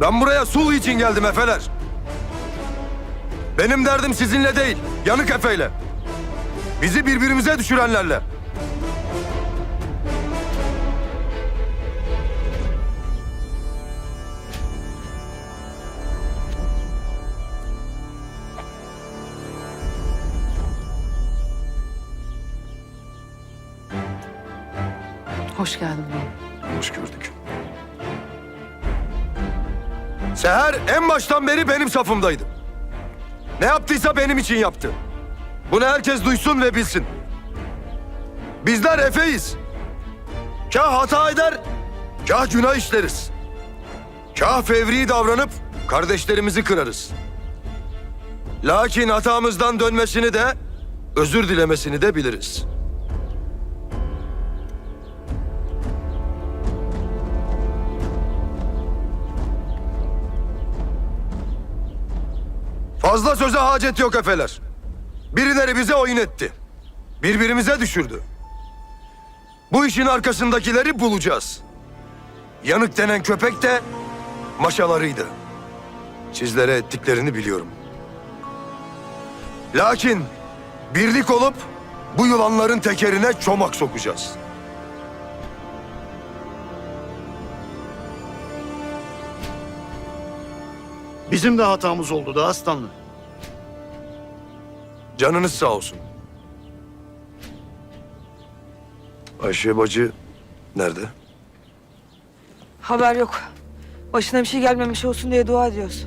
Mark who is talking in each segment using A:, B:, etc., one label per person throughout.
A: Ben buraya sulh için geldim efeler. Benim derdim sizinle değil, yanık efeyle. Bizi birbirimize düşürenlerle.
B: Hoş geldin.
A: Hoş gördük. Seher en baştan beri benim safımdaydı. Ne yaptıysa benim için yaptı. Bunu herkes duysun ve bilsin. Bizler Efe'yiz. Kah hata eder, kah günah işleriz. Kah fevri davranıp kardeşlerimizi kırarız. Lakin hatamızdan dönmesini de, özür dilemesini de biliriz. Fazla söze hacet yok efeler. Birileri bize oyun etti. Birbirimize düşürdü. Bu işin arkasındakileri bulacağız. Yanık denen köpek de maşalarıydı. Sizlere ettiklerini biliyorum. Lakin birlik olup bu yılanların tekerine çomak sokacağız.
C: Bizim de hatamız oldu da aslanlı.
A: Canınız sağ olsun. Ayşe bacı nerede?
D: Haber yok. Başına bir şey gelmemiş olsun diye dua ediyoruz.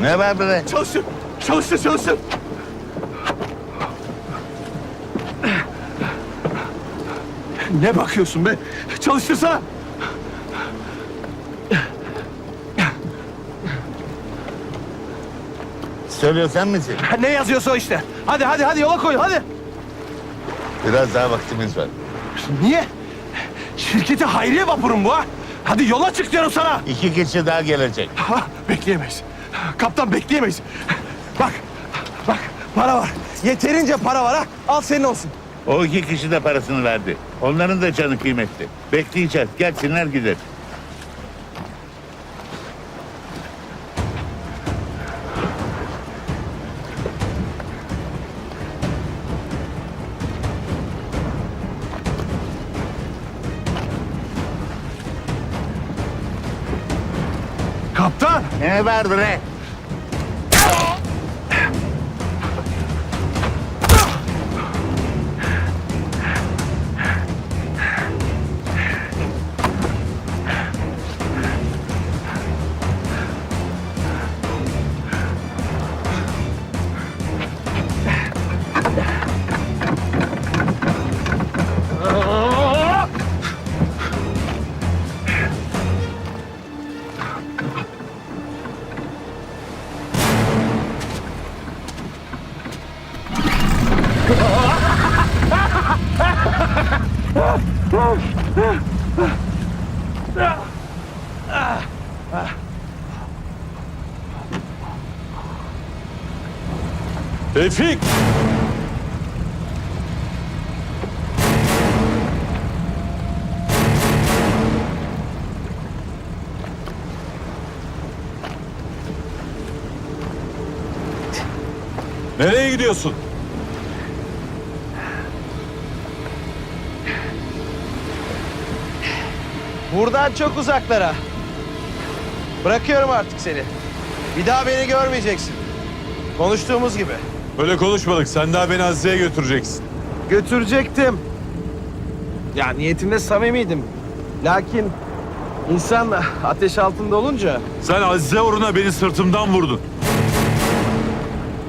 E: Ne var bre?
F: Çalıştır! Çalıştır, çalıştır! Ne bakıyorsun be? Çalıştırsana!
E: Söylüyorsan misin?
F: Ha, Ne yazıyorsa o işte. Hadi hadi hadi yola koy hadi.
E: Biraz daha vaktimiz var.
F: Niye? Şirketi hayriye vapurum bu ha. Hadi yola çık diyorum sana.
E: İki kişi daha gelecek.
F: Ha, bekleyemeyiz. Kaptan bekleyemeyiz. Bak, bak para var. Yeterince para var ha. Al senin olsun.
E: O iki kişi de parasını verdi. Onların da canı kıymetli. Bekleyeceğiz. Gelsinler gider.
F: Kaptan!
E: Ne var bre?
F: Tevfik!
G: Nereye gidiyorsun?
H: Buradan çok uzaklara. Bırakıyorum artık seni. Bir daha beni görmeyeceksin. Konuştuğumuz gibi.
G: Öyle konuşmadık. Sen daha beni Azize'ye götüreceksin.
H: Götürecektim. Ya niyetimde samimiydim. Lakin insan ateş altında olunca
G: Sen Azize uğruna beni sırtımdan vurdun.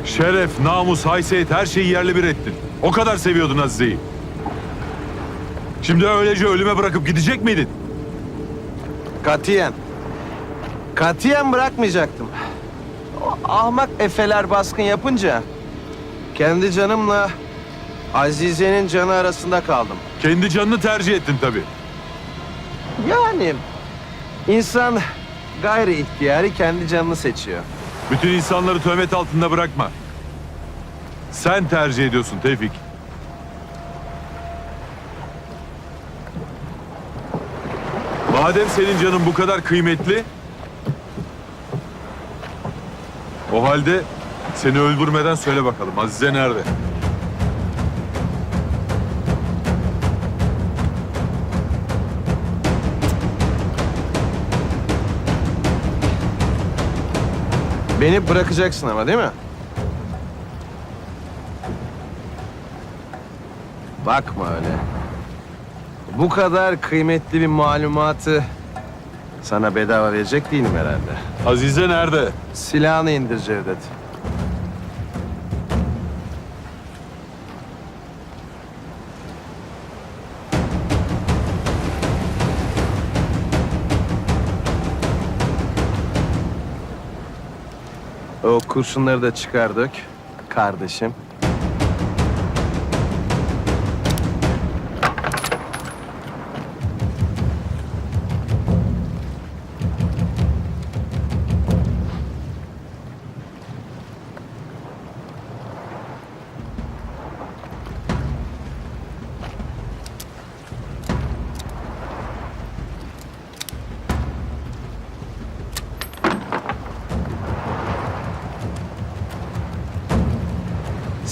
G: Şeref, namus, haysiyet her şeyi yerle bir ettin. O kadar seviyordun Azize'yi. Şimdi öylece ölüme bırakıp gidecek miydin?
H: Katiyen. Katiyen bırakmayacaktım. O ahmak efeler baskın yapınca kendi canımla Azize'nin canı arasında kaldım.
G: Kendi canını tercih ettin tabii.
H: Yani insan gayri ihtiyari kendi canını seçiyor.
G: Bütün insanları töhmet altında bırakma. Sen tercih ediyorsun Tevfik. Madem senin canın bu kadar kıymetli... O halde seni öldürmeden söyle bakalım Azize nerede?
H: Beni bırakacaksın ama değil mi? Bakma öyle. Bu kadar kıymetli bir malumatı sana bedava verecek değilim herhalde.
G: Azize nerede?
H: Silahını indir Cevdet. O kurşunları da çıkardık kardeşim.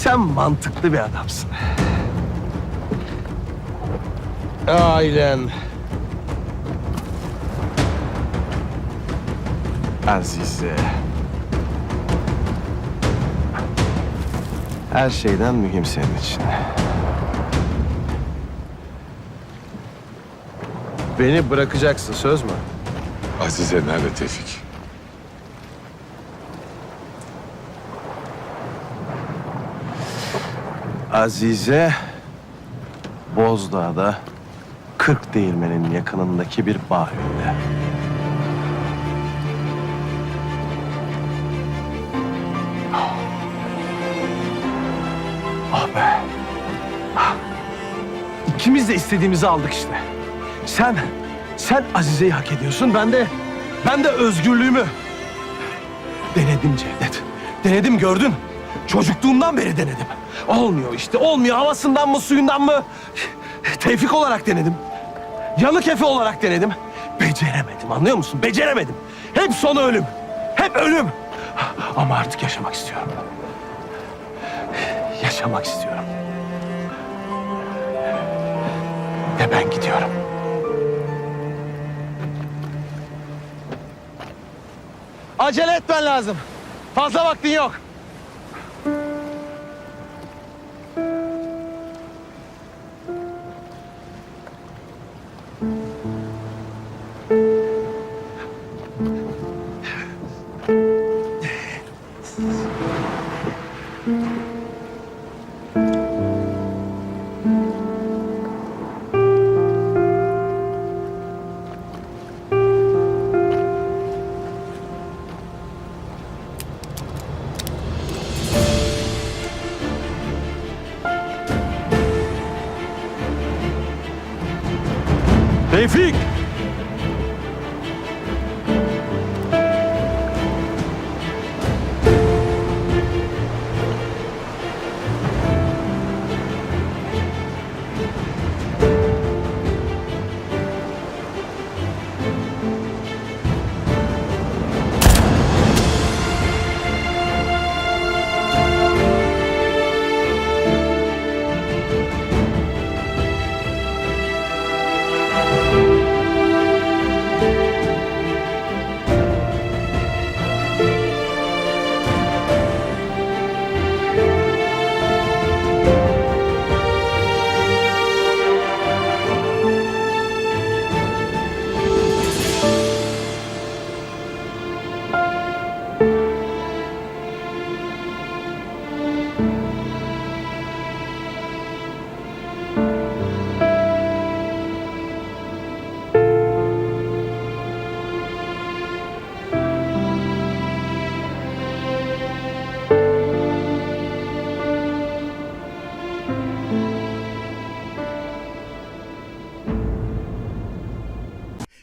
H: Sen mantıklı bir adamsın. Ailen. Azize. Her şeyden mühim senin için. Beni bırakacaksın söz mü?
G: Azize nerede Tevfik?
H: Azize Bozdağ'da Kırk Değirmen'in yakınındaki bir bağ evinde. Ah be. İkimiz de istediğimizi aldık işte. Sen, sen Azize'yi hak ediyorsun. Ben de, ben de özgürlüğümü. Denedim Cevdet. Denedim gördün. Çocukluğumdan beri denedim. Olmuyor işte olmuyor. Havasından mı suyundan mı? Tevfik olarak denedim. Yanık Efe olarak denedim. Beceremedim anlıyor musun? Beceremedim. Hep sonu ölüm. Hep ölüm. Ama artık yaşamak istiyorum. Yaşamak istiyorum. Ve ben gidiyorum. Acele etmen lazım. Fazla vaktin yok.
G: Tevfik!